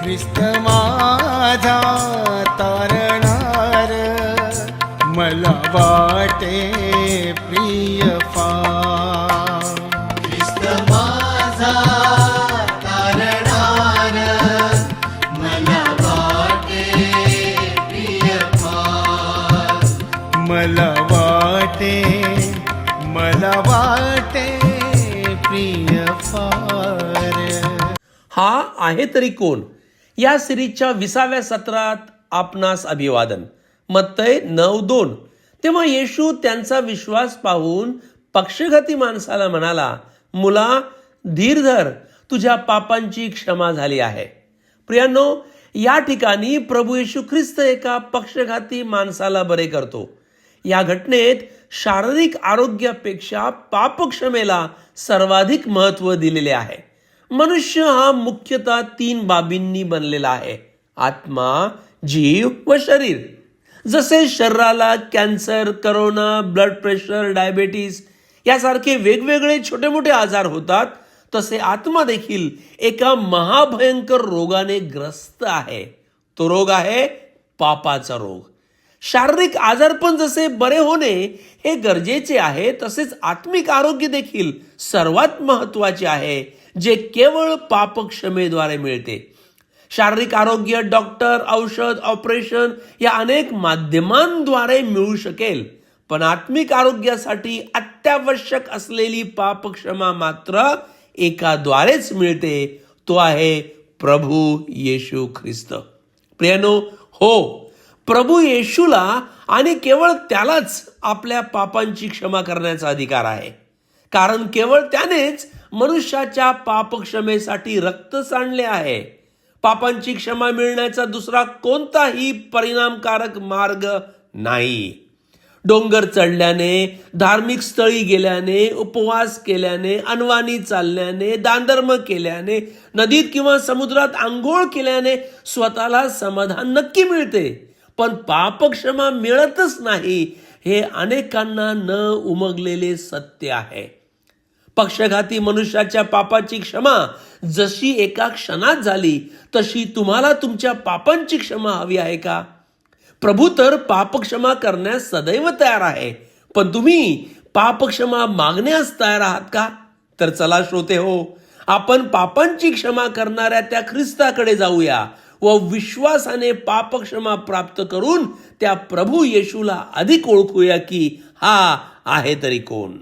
ख्रिस्त माझा तारणार. मला वाटे प्रिय ख्रिस्त माझा तारणार. मला वाटे प्रिय मला वाटे मला वाटे प्रिय फार. हा आहे तरी कोण? या सिरीजच्या विसाव्या सत्रात आपणास अभिवादन. मत्तय नऊ दोन. तेव्हा येशू त्यांचा विश्वास पाहून पक्षघाती माणसाला म्हणाला मुला धीर धर तुझ्या पापांची क्षमा झाली आहे. प्रियांनो या ठिकाणी प्रभू येशू ख्रिस्त एका पक्षघाती माणसाला बरे करतो. या घटनेत शारीरिक आरोग्यापेक्षा पापक्षमेला सर्वाधिक महत्त्व दिलेले आहे. मनुष्य हा मुख्यतः तीन बाबींनी बनलेला आहे. आत्मा जीव व शरीर. जसे शरीराला cancer corona blood pressure diabetes यासारखे वेगवेगळे छोटे मोठे आजार होतात तसे आत्मा देखील एका महाभयंकर रोगाने ग्रस्त आहे. तो रोग आहे पापाचा रोग. शारीरिक आजारपण जसे बरे होणे हे गरजेचे आहे तसेच आत्मिक आरोग्य देखील सर्वात महत्त्वाचे आहे. जे केवळ पापक्षमेद्वारे मिळते. शारीरिक आरोग्य डॉक्टर औषध ऑपरेशन या अनेक माध्यमांद्वारे मिळू शकेल. पण आत्मिक आरोग्यासाठी अत्यावश्यक असलेली पापक्षमा मात्र एकाद्वारेच मिळते. तो आहे प्रभू येशू ख्रिस्त. प्रियानो हो प्रभू येशूला आणि केवळ त्यालाच आपल्या पापांची क्षमा करण्याचा अधिकार आहे. कारण केवळ त्यानेच मनुष्याच्या पापक्षमेसाठी रक्त सांडले आहे. पापांची क्षमा मिळण्याचा दुसरा कोणताही परिणामकारक मार्ग नाही. डोंगर चढल्याने धार्मिक स्थळी गेल्याने उपवास केल्याने अनवाणी चालल्याने दानधर्म केल्याने नदीत किंवा समुद्रात आंघोळ केल्याने स्वतःला समाधान नक्की मिळते. पण पापक्षमा मिळतच नाही हे अनेकांना न उमगलेले सत्य आहे. पक्षघाती मनुष्याच्या पापाची क्षमा जशी एका क्षणात झाली तशी तुम्हाला तुमच्या पापांची क्षमा हवी आहे का? प्रभू तर पापक्षमा करण्यास सदैव तयार आहे पण तुम्ही पापक्षमा मागण्यास तयार आहात का? तर चला श्रोते हो आपण पापांची क्षमा करणाऱ्या त्या ख्रिस्ताकडे जाऊया व विश्वासाने पापक्षमा प्राप्त करून त्या प्रभू येशूला अधिक ओळखूया की हा आहे तरी कोण.